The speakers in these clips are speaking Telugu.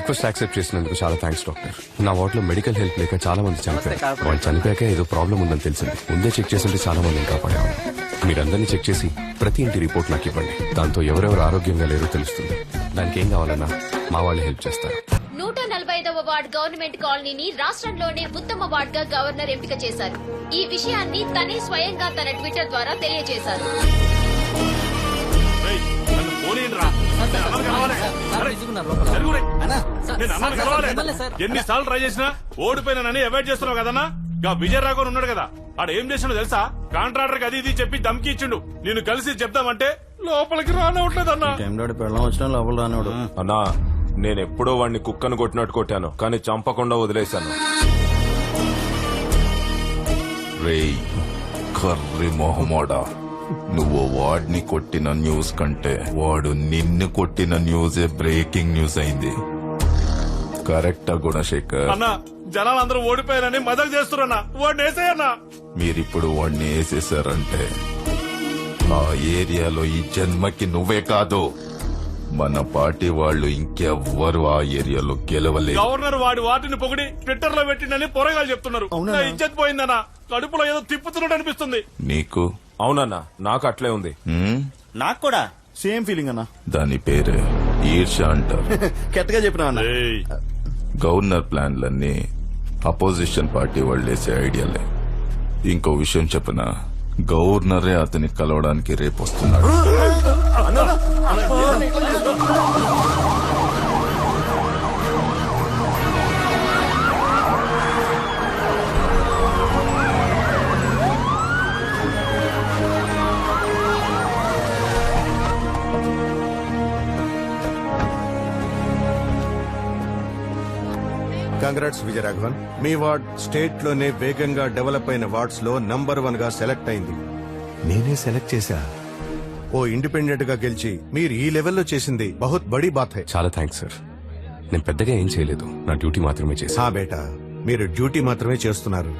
రిక్వెస్ట్ యాక్సెప్ట్ చేసినందుకు చాలా థ్యాంక్స్ డాక్టర్. నా వార్డులో మెడికల్ హెల్ప్ లేక చాలా మంది చనిపోయారు. వాళ్ళు చనిపోయాక ఏదో ప్రాబ్లం ఉందని తెలిసింది. ముందే చెక్ చేస్తుంటే చాలా మందిని కాపాడాము మీరందరినీ చెక్ చేసి ప్రతి ఇంటి రిపోర్ట్ నాకు ఇవ్వండి. దాంతో ఎవరెవరు ఆరోగ్యంగా లేరో తెలుస్తుంది. దానికి ఏం కావాలన్నా మా వాళ్ళు హెల్ప్ చేస్తారు. నూట నలభై ఐదవ వార్డ్ గవర్నమెంట్ కాలనీని రాష్ట్రంలోనే ఉత్తమ వార్డ్గా గవర్నర్ ఎంపిక చేశారు. ఈ విషయాన్ని తనే స్వయంగా తన ట్విట్టర్ ద్వారా తెలియజేశారు. ఎన్నిసార్లు ట్రై చేసినా ఓడిపోయినానని అవాయిడ్ చేస్తున్నావు కదన్నా? గా విజయ్ రాఘవన్ ఉన్నాడు కదా. ఆడ ఏం చేసినా తెలుసా? కాంట్రాక్టర్ అది ఇది చెప్పి దమ్కి ఇచ్చిండు. నేను కలిసి చెప్దామంటే లోపలికి లోపల రానివాడు అన్నా నేను ఎప్పుడో వాడిని కుక్కను కొట్టినట్టు కొట్టాను కానీ చంపకుండా వదిలేశాను. రేయ్ కర్రి మొహమోడా. నువ్వు వాడిని కొట్టిన న్యూస్ కంటే వాడు నిన్ను కొట్టిన న్యూసే బ్రేకింగ్ న్యూస్ అయింది. కరెక్టా గుణశేఖర్? అన్న జనాలందరూ ఓడిపోయారని మదకు చేస్తున్నా వాడిని వేసేయన్నా. మీరిప్పుడు వాడిని వేసేసారంటే ఆ ఏరియాలో ఈ జన్మకి నువ్వే కాదు. మన పార్టీ వాళ్ళు ఇంకెవ్వరు ఆ ఏరియాలో గెలవలేదు. గవర్నర్ వాడి వాటిని పొగిడి ట్విట్టర్లో పెట్టిండని పొరగాలు చెప్తున్నారు. నా ఇజ్జత్ పోయిందన్నా. కడుపులో ఏదో తిప్పుతున్నట్టు అనిపిస్తుంది. నీకు అవునన్నా నాకు అట్లే ఉంది? నాకు కూడా సేమ్ ఫీలింగ్ అన్న దాని పేరే ఈర్ష అంటారు కెట్టగా చెప్పినా అన్న గవర్నర్ ప్లాన్లన్నీ అపోజిషన్ పార్టీ వాళ్ళు వేసే ఐడియాలే ఇంకో విషయం చెప్పనా గవర్నరే అతని కలవడానికి రేపు వస్తున్నాడు కంగ్రాట్స్ విజయరాఘవన్ మీ వార్డ్ స్టేట్లోనే వేగంగా డెవలప్ అయిన వార్డ్స్లో నంబర్ వన్గా సెలెక్ట్ అయింది. నేనే సెలెక్ట్ చేశా. ఓ ఇండిపెండెంట్గా గెలిచి మీరు ఈ లెవెల్లో చేసింది బహుత్ బడి బాత్ హై. చాలా థ్యాంక్స్ సార్. నేను పెద్దగా ఏం చేయలేదు. నా డ్యూటీ మాత్రమే హా బేటా మీరు డ్యూటీ మాత్రమే చేస్తున్నారు.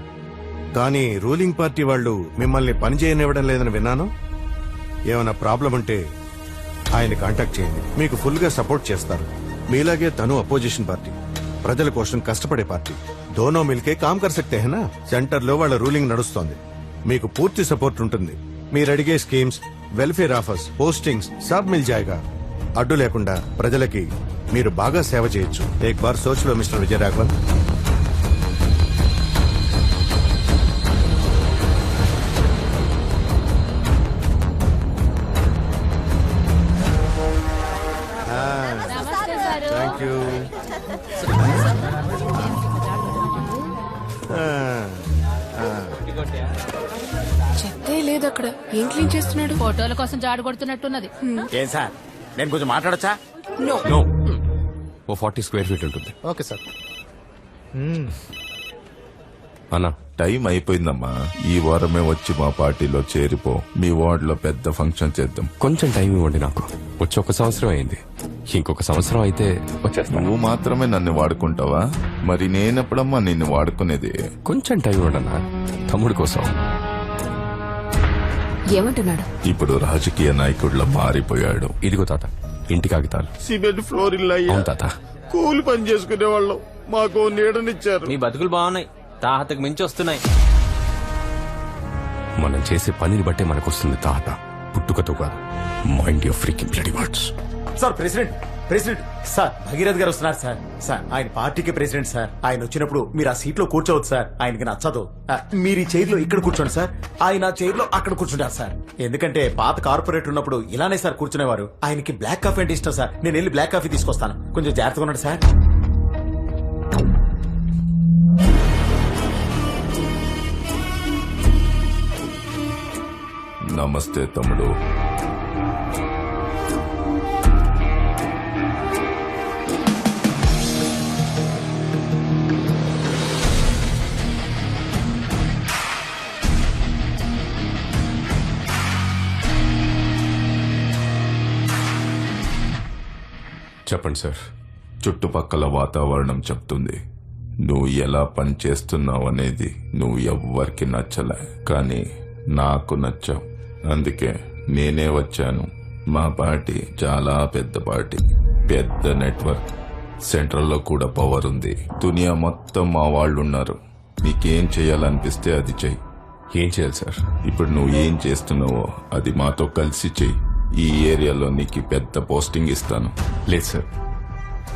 కానీ రూలింగ్ పార్టీ వాళ్ళు మిమ్మల్ని పని చేయనివ్వడం లేదని విన్నాను. ఏమైనా ప్రాబ్లం ఉంటే ఆయన కాంటాక్ట్ చేయండి. మీకు ఫుల్గా సపోర్ట్ చేస్తారు. మీలాగే తను అపోజిషన్ పార్టీ. ప్రజల కోసం కష్టపడే పార్టీ. దోనో మిల్కే కామ్ కర్ సక్తే హేనా సెంటర్లో వాళ్ళ రూలింగ్ నడుస్తోంది. మీకు పూర్తి సపోర్ట్ ఉంటుంది. మీరు అడిగే స్కీమ్స్ వెల్ఫేర్ ఆఫర్స్ పోస్టింగ్స్ సబ్ మిల్ జాయగా. అడ్డు లేకుండా ప్రజలకి మీరు బాగా సేవ చేయొచ్చు. ఏక్ బార్ సోచ్లో మిస్టర్ విజయరాఘవన్ థ్యాంక్ యూ లేదు అక్కడ. ఏం క్లీన్ చేస్తున్నాడు? ఫోటోల కోసం జాడు కొడుతున్నట్టున్నది. ఏం సార్? నేను కొంచెం మాట్లాడచ్చా? No no oh forty square feet ఉంటుంది. Okay sir. అన్నా టైం అయిపోయిందమ్మా. ఈ వారమే వచ్చి మా పార్టీలో చేరిపో. మీ వార్డ్లో పెద్ద ఫంక్షన్ చేద్దాం. కొంచెం టైం ఇవ్వండి నాకు. వచ్చి ఒక సంవత్సరం అయింది. ఇంకొక సంవత్సరం అయితే వచ్చేస్తాను. నువ్వు మాత్రమే నన్ను వాడుకుంటావా? మరి నేనెప్పుడమ్మా నిన్ను వాడుకునేది? కొంచెం టైం ఇవ్వండి అన్నా. తమ్ముడి కోసం. ఏమంటున్నాడు? ఇప్పుడు రాజకీయ నాయకుడిలా మారిపోయాడు. ఇదిగో తాత ఇంటి కాగితాలు. సిమెంట్ ఫ్లోర్ ఇల్లు అయ్యా అవును తాత. కూలి పని చేసుకునే వాళ్ళం మాకు నీడనిచ్చారు. మీ బతుకులు బాగున్నాయి. తాహతకు మించి వస్తున్నాయి. మనం చేసే పనిని బట్టే మనకు వస్తుంది తాత. పుట్టుకతో కాదు. Mind your freaking bloody words sir president president sir Bhagirath గారు వస్తున్నారు సార్. సార్ ఆయన పార్టీకి ప్రెసిడెంట్ సార్. ఆయన వచ్చినప్పుడు మీరు ఆ సీట్లో కూర్చోవద్దు సార్. ఆయనకి నచ్చదు. మీరు ఈ చైర్లో ఇక్కడ కూర్చోండి సార్. ఆయన చైర్లో అక్కడ కూర్చుంటారు సార్. ఎందుకంటే పాత కార్పొరేట్ ఉన్నప్పుడు ఇలానే సార్ కూర్చునేవారు. ఆయనకి బ్లాక్ కాఫీ అంటే ఇష్టం సార్. నేను వెళ్ళి బ్లాక్ కాఫీ తీసుకొస్తాను. కొంచెం జాగ్రత్తగా ఉండండి సార్. నమస్తే తమ్ముడు. చెప్పండి సార్. చుట్టుపక్కల వాతావరణం చెప్తుంది. నువ్వు ఎలా పని చేస్తున్నావు అనేది నువ్వు ఎవ్వరికి నచ్చలే. కానీ నాకు నచ్చావు. అందుకే నేనే వచ్చాను. మా పార్టీ చాలా పెద్ద పార్టీ. పెద్ద నెట్వర్క్. సెంట్రల్లో కూడా పవర్ ఉంది. దునియా మొత్తం మా వాళ్ళు ఉన్నారు నీకేం చేయాలనిపిస్తే అది చెయ్యి. ఏం చేయాలి సార్? ఇప్పుడు నువ్వు ఏం చేస్తున్నావో అది మాతో కలిసి చెయ్యి. ఈ ఏరియాలో నీకు పెద్ద పోస్టింగ్ ఇస్తాను. లేదు సార్.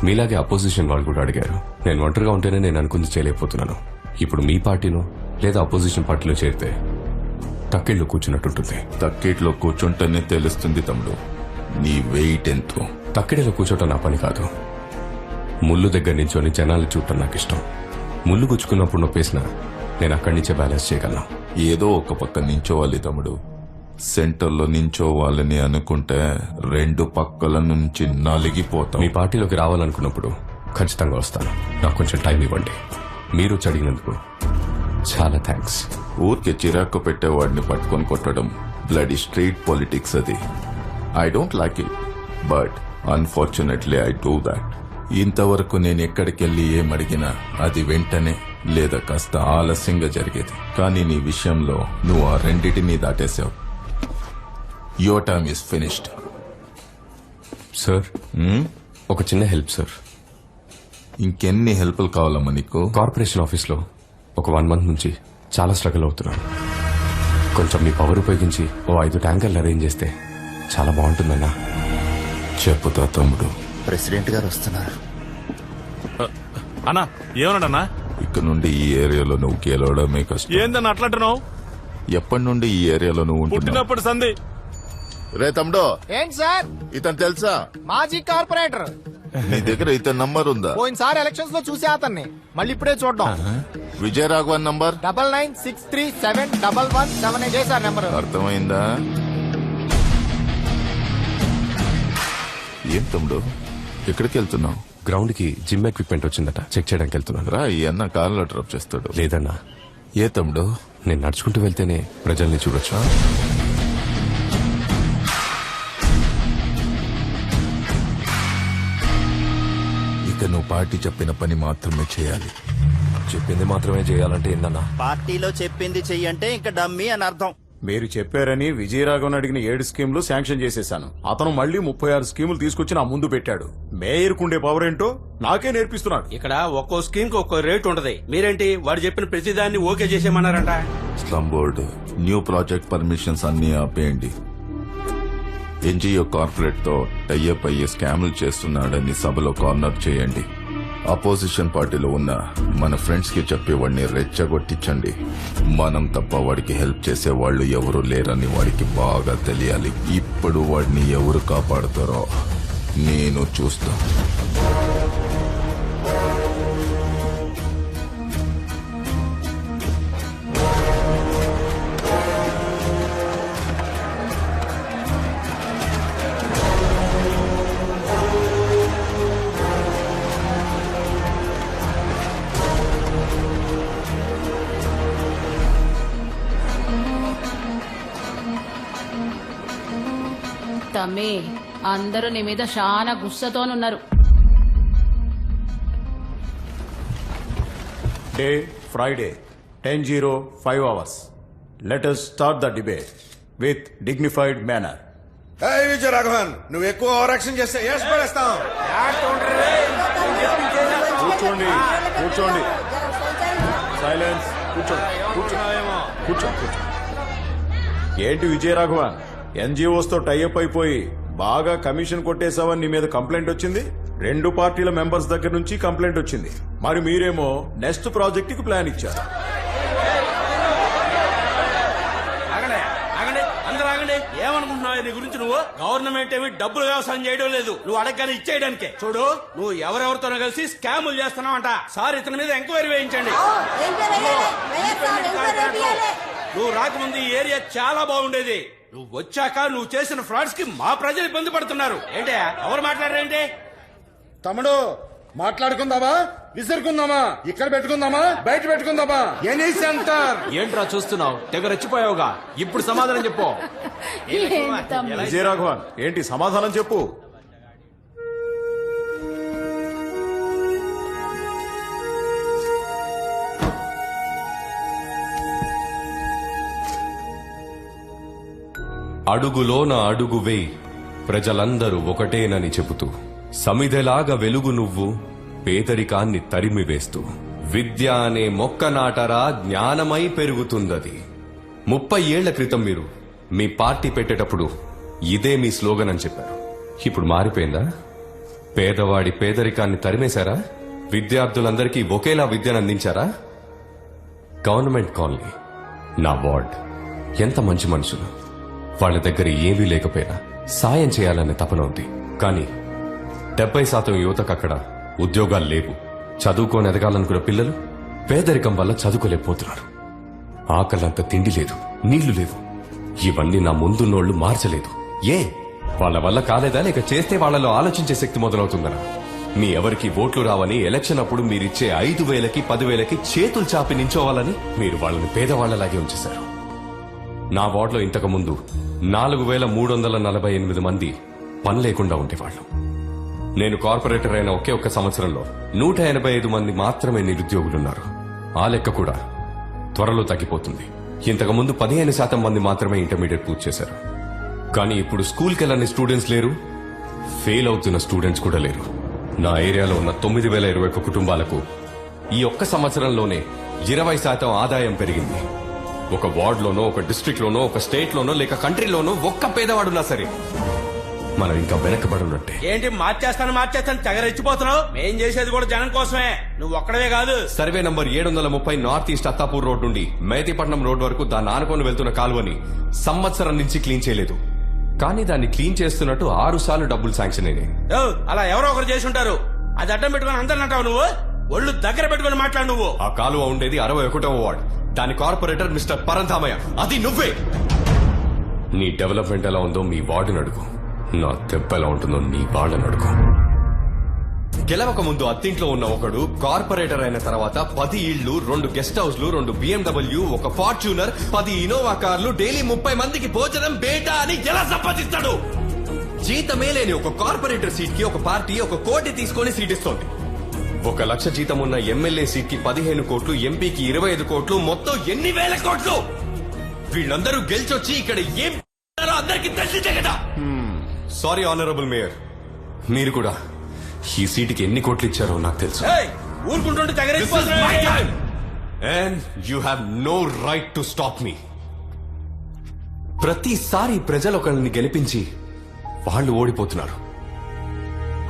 మీలాగే అపోజిషన్ వాళ్ళు కూడా అడిగారు. నేను ఒంటరిగా ఉంటేనే నేను అనుకుంది చేయలేకపోతున్నాను. ఇప్పుడు మీ పార్టీలో లేదా అపోజిషన్ పార్టీలో చేరితే తక్కిళ్ళు కూర్చున్నట్టుంటుంది. తక్కేట్లో కూర్చుంటేనే తెలుస్తుంది తమ్ముడు. నీ వెయిట్ ఎంతో. తక్కిడిలో కూర్చోటం నా పని కాదు. ముళ్ళు దగ్గర నించొని జనాలు చూడటం నాకు ఇష్టం. ముళ్ళు గుచ్చుకున్నప్పుడు నొప్పేసిన నేను అక్కడి నుంచే బ్యాలెన్స్ చేయగలను. ఏదో ఒక పక్క నించోవాలి తమ్ముడు. సెంటర్లో నించోవాలని అనుకుంటే రెండు పక్కల నుంచి నలిగిపోతాం. మీ పార్టీలోకి రావాలనుకున్నప్పుడు ఖచ్చితంగా వస్తాను. నాకు కొంచెం టైం ఇవ్వండి. మీరు వచ్చి అడిగినందుకు చాలా థ్యాంక్స్. ఊరికే చిరాకు పెట్టేవాడిని పట్టుకొని కొట్టడం బ్లడీ స్ట్రీట్ పాలిటిక్స్ అది. I don't like it but unfortunately I do that. ఇంతవరకు నేను ఎక్కడికి వెళ్ళి ఏం అడిగినా అది వెంటనే లేదా కాస్త ఆలస్యంగా జరిగేది. కానీ నీ విషయంలో నువ్వు ఆ రెండిటిని దాటేశావు. Your time is finished sir ఒక చిన్న హెల్ప్ సార్ ఇంకెన్ని హెల్ప్లు కావాలమ్మా నీకు? కార్పొరేషన్ ఆఫీస్లో ఒక వన్ మంత్ నుంచి చాలా స్ట్రగుల్ అవుతున్నాను. కొంచెం మీ పవర్ ఉపయోగించి ఓ ఐదు ట్యాంకర్లు అరేంజ్ చేస్తే చాలా బాగుంటుందన్నా. చెప్పుతా తమ్ముడు. ప్రెసిడెంట్ గారు వస్తున్నారు. అన్నా ఏమన్నాడన్నా? ఇక నుండి ఈ ఏరియాలో నువ్వు గెలవడమే కష్టం. ఏందన్నా అట్లంటున్నావు ఎప్పటి నుండి ఈ ఏరియాలో నువ్వు ఉంటున్నావు? పుట్టినప్పుడు సంధి. రే తమ్ముడు. ఏంటి సార్? ఇతను తెలుసా? మాజీ కార్పొరేటర్. నీ దగ్గర ఇతని నంబర్ ఉందా? పోయినసారి ఎలక్షన్స్లో చూసే అతన్ని. మళ్ళీ ఇప్పుడే చూడడం. Vijayaraghavan number? Double nine six three seven double one seven eight చేశారు నెంబర్. అర్థమైందా? ఏం తమ్ముడు? ఎక్కడికి వెళ్తున్నావు? గ్రౌండ్కి జిమ్ ఎక్విప్మెంట్ వచ్చిందట. చెక్ చేయడానికి వెళ్తున్నాను. రా ఈ అన్న కార్లో డ్రాప్ చేస్తాడు. లేదన్నా. ఏ తమ్ముడు? నేను నడుచుకుంటూ వెళ్తేనే ప్రజల్ని చూడొచ్చు? ఇక నువ్వు పార్టీ చెప్పిన పని మాత్రమే చేయాలి. చెప్పింది మాత్రమే చేయాలంటే ఏందన్నా? పార్టీలో చెప్పింది చెయ్యంటే ఇంకా డమ్మీ అని అర్థం. మీరు చెప్పారని విజయరాఘవన్ అడిగిన ఏడు స్కీములు శాంక్షన్ చేసేశాను. అతను మళ్ళీ ముప్పై ఆరు స్కీములు తీసుకొచ్చి నా ముందు పెట్టాడు. మేయర్ కుండే పవర్ ఏంటో నాకే నేర్పిస్తున్నాడు. ఇక్కడ ఒక్కో స్కీమ్కి ఒక్కో రేట్ ఉంటది మీరేంటి? వాడు చెప్పిన ప్రతిదాన్ని okay చేసేయమన్నారంట. Slum board new project permissions అన్ని ఆపేయండి. ఎన్జిఓ కార్పొరేట్తో టైఅప్ అయ్యే స్కామ్లు చేస్తున్నాడని సభలో కార్నర్ చేయండి. అపోజిషన్ పార్టీలో ఉన్న మన ఫ్రెండ్స్కి చెప్పి వాడిని రెచ్చగొట్టించండి. మనం తప్ప వాడికి హెల్ప్ చేసే వాళ్ళు ఎవరు లేరని వాడికి బాగా తెలియాలి. ఇప్పుడు వాడిని ఎవరు కాపాడుతారో నేను చూస్తాను. తమ్మి అందరూ నీ మీద చాలా గుస్సతోనున్నారు. Day Friday ten zero five hours let us start the debate with dignified manner Vijayaraghavan నువ్వు ఎక్కువ ఓవర్ యాక్షన్ చేస్తే ఏసి పడేస్తాం కూర్చోండి కూర్చోండి. సైలెన్స్ కూర్చోండి కూర్చోండి కూర్చోండి కూర్చోండి. ఏంటి విజయరాఘవన్ ఎన్జిఓస్ తో టైఅప్ అయిపోయి బాగా కమిషన్ కొట్టేసావని నీ మీద కంప్లైంట్ వచ్చింది? రెండు పార్టీల మెంబర్స్ దగ్గర నుంచి కంప్లైంట్ వచ్చింది. మరి మీరేమో నెక్స్ట్ ప్రాజెక్ట్కి ప్లాన్ ఇచ్చారు. ఏమనుకుంటున్నావు? నీ గురించి నువ్వు గవర్నమెంట్ ఏమి డబ్బులు వ్యవసాయం చేయడం లేదు. నువ్వు అడగగానే ఇచ్చేయడానికే. చూడు నువ్వు ఎవరెవరితోనో కలిసి స్కాములు చేస్తున్నావంట. సార్ ఇతని మీద ఎంక్వైరీ వేయించండి. నువ్వు రాకముందు ఈ ఏరియా చాలా బాగుండేది. నువ్వు వచ్చాక నువ్వు చేసిన ఫ్రాడ్స్కి మా ప్రజలు ఇబ్బంది పడుతున్నారు. ఏంటి? ఎవరు మాట్లాడరేంటి తమ్ముడు మాట్లాడుకుందామా? విసురుకుందామా? ఇక్కడ పెట్టుకుందామా? బయట పెట్టుకుందామా? Any centre. ఏంట్రా చూస్తున్నావు? తెగ రెచ్చిపోయావుగా. ఇప్పుడు సమాధానం చెప్పు. విజయరాఘవన్ ఏంటి సమాధానం చెప్పు. అడుగులోన అడుగు వేయి. ప్రజలందరూ ఒకటేనని చెబుతూ సమిధెలాగా వెలుగు నువ్వు పేదరికాన్ని తరిమివేస్తూ విద్య అనే మొక్క నాటరా జ్ఞానమై పెరుగుతుందది. ముప్పై ఏళ్ళ క్రితం మీరు మీ పార్టీ పెట్టేటప్పుడు ఇదే మీ స్లోగన్ అని చెప్పారు. ఇప్పుడు మారిపోయిందా? పేదవాడి పేదరికాన్ని తరిమేశారా? విద్యార్థులందరికీ ఒకేలా విద్యను అందించారా? గవర్నమెంట్ కాలనీ నా వార్డ్ ఎంత మంచి మనుషులు. వాళ్ళ దగ్గర ఏమీ లేకపోయినా సాయం చేయాలనే తపన ఉంది. కానీ డెబ్బై శాతం యువతకు అక్కడ ఉద్యోగాలు లేవు. చదువుకొని ఎదగాలనుకున్న పిల్లలు పేదరికం వల్ల చదువుకోలేకపోతున్నారు. ఆకలంత తిండి లేదు నీళ్ళు లేవు. ఇవన్నీ నా ముందున్నోళ్ళు మార్చలేదు. ఏ? వాళ్ళ వల్ల కాలేదా? లేక చేస్తే వాళ్ళలో ఆలోచించే శక్తి మొదలవుతుందనా మీ ఎవరికి ఓట్లు రావని ఎలక్షన్ అప్పుడు మీరిచ్చే ఐదు వేలకి పదివేలకి చేతులు చాపి నించోవాలని మీరు వాళ్ళని పేదవాళ్ళలాగే ఉంచేశారు. నా వార్డులో ఇంతకు ముందు నాలుగు వేల మూడు వందల నలభై ఎనిమిది మంది పని లేకుండా ఉండేవాళ్ళు. నేను కార్పొరేటర్ అయిన ఒకే ఒక్క సంవత్సరంలో నూట ఎనభై ఐదు మంది మాత్రమే నిరుద్యోగులున్నారు. ఆ లెక్క కూడా త్వరలో తగ్గిపోతుంది. ఇంతకుముందు పదిహేను శాతం మంది మాత్రమే ఇంటర్మీడియట్ పూర్తి చేశారు. కానీ ఇప్పుడు స్కూల్కి వెళ్ళని స్టూడెంట్స్ లేరు. ఫెయిల్ అవుతున్న స్టూడెంట్స్ కూడా లేరు. నా ఏరియాలో ఉన్న తొమ్మిది వేల ఇరవై ఒక్క కుటుంబాలకు ఈ ఒక్క సంవత్సరంలోనే ఇరవై శాతం ఆదాయం పెరిగింది. ఒక వార్డులోనో ఒక డిస్ట్రిక్ట్ లోనో ఒక స్టేట్ లోనో లేక కంట్రీలోనో ఒక్క పేదవాడున్నా సరే మనం ఇంకా వెనకబడి ఉన్నట్టే ఏంటి మార్చేస్తాను మార్చేస్తాను తెగరెచ్చిపోతున్నావు? మేం చేసేది కూడా జనం కోసమే. నువ్వు ఒక్కడవే కాదు. సర్వే నంబర్ ఏడు వందల ముప్పై నార్త్ ఈస్ట్ అత్తాపూర్ రోడ్ నుండి మేతిపట్నం రోడ్ వరకు దాన్ని ఆనుకొని వెళ్తున్న కాలువని సంవత్సరం నుంచి క్లీన్ చేయలేదు. కానీ దాన్ని క్లీన్ చేస్తున్నట్టు ఆరు సార్లు డబ్బులు శాంక్షన్ అయినాయి అలా ఎవరో ఒకరు చేసి ఉంటారు. అది అడ్డం పెట్టుకొని అందరిని అంటావు నువ్వు? ఒళ్ళు దగ్గర పెట్టుకొని మాట్లాడు నువ్వు. ఆ కాలువ ఉండేది అరవై ఒకటవ వార్డ్. దాని కార్పొరేటర్ మిస్టర్ పరంధామయ్య. అది నువ్వే. నీ డెవలప్మెంట్ ఎలా ఉందో మీ వార్డుని అడుగు. నా దెబ్బ ఎలా ఉంటుందో నీ వాళ్ళని అడుగు. గెలవక ముందు అత్తింట్లో ఉన్న ఒకడు కార్పొరేటర్ అయిన తర్వాత పది ఇళ్ళు రెండు గెస్ట్ హౌస్లు రెండు బిఎండబ్ల్యూ ఒక ఫార్చ్యూనర్ పది ఇనోవా కార్లు డైలీ ముప్పై మందికి భోజనం బేటా అని ఎలా సంపాదిస్తాడు? జీతమే లేని ఒక కార్పొరేటర్ సీట్కి ఒక పార్టీ ఒక కోటి తీసుకొని సీట్ ఇస్తోంది. ఒక లక్ష జీతం ఉన్న ఎమ్మెల్యే సీట్కి పదిహేను కోట్లు ఎంపీకి ఇరవై ఐదు కోట్లు మొత్తం ఎన్ని వేల కోట్లు? వీళ్ళందరూ గెలిచొచ్చి ఇక్కడ ఏం అందరికీ తెలిసిందే కదా. Sorry honourable mayor. మీరు కూడా ఈ సీటుకి ఎన్ని కోట్లు ఇచ్చారో నాకు తెలుసు. And you have no right to stop me ప్రతిసారి ప్రజలు ఒకరిని గెలిపించి వాళ్ళు ఓడిపోతున్నారు.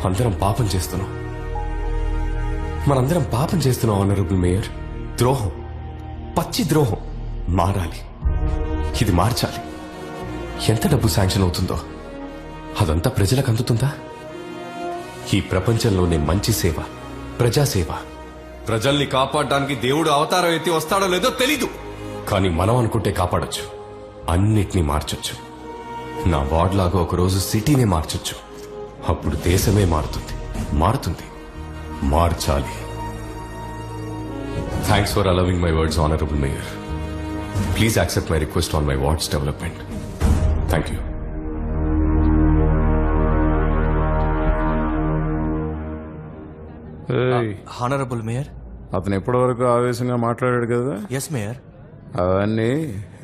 అందరం పాపం చేస్తున్నాం. మనందరం పాపం చేస్తున్నాం ఆనరబుల్ మేయర్ ద్రోహం. పచ్చి ద్రోహం. మారాలి. ఇది మార్చాలి. ఎంత డబ్బు శాంక్షన్ అవుతుందో. అదంతా ప్రజలకు అందుతుందా? ఈ ప్రపంచంలోనే మంచి సేవ ప్రజాసేవ ప్రజల్ని కాపాడడానికి దేవుడు అవతారం ఎత్తి వస్తాడో లేదో తెలీదు. కానీ మనం అనుకుంటే కాపాడొచ్చు. అన్నిటినీ మార్చొచ్చు. నా వార్డ్ లాగా ఒకరోజు సిటీనే మార్చొచ్చు. అప్పుడు దేశమే మారుతుంది. మారుతుంది. మార్చాలి. Thanks for allowing my words honourable mayor please accept my request on my wards development thank you honourable mayor అతను ఎప్పటి వరకు ఆవేశంగా మాట్లాడాడు కదా? ఎస్ మేయర్ అవన్నీ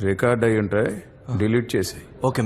రికార్డ్ అయి ఉంటాయి డిలీట్ చేసి ఓకే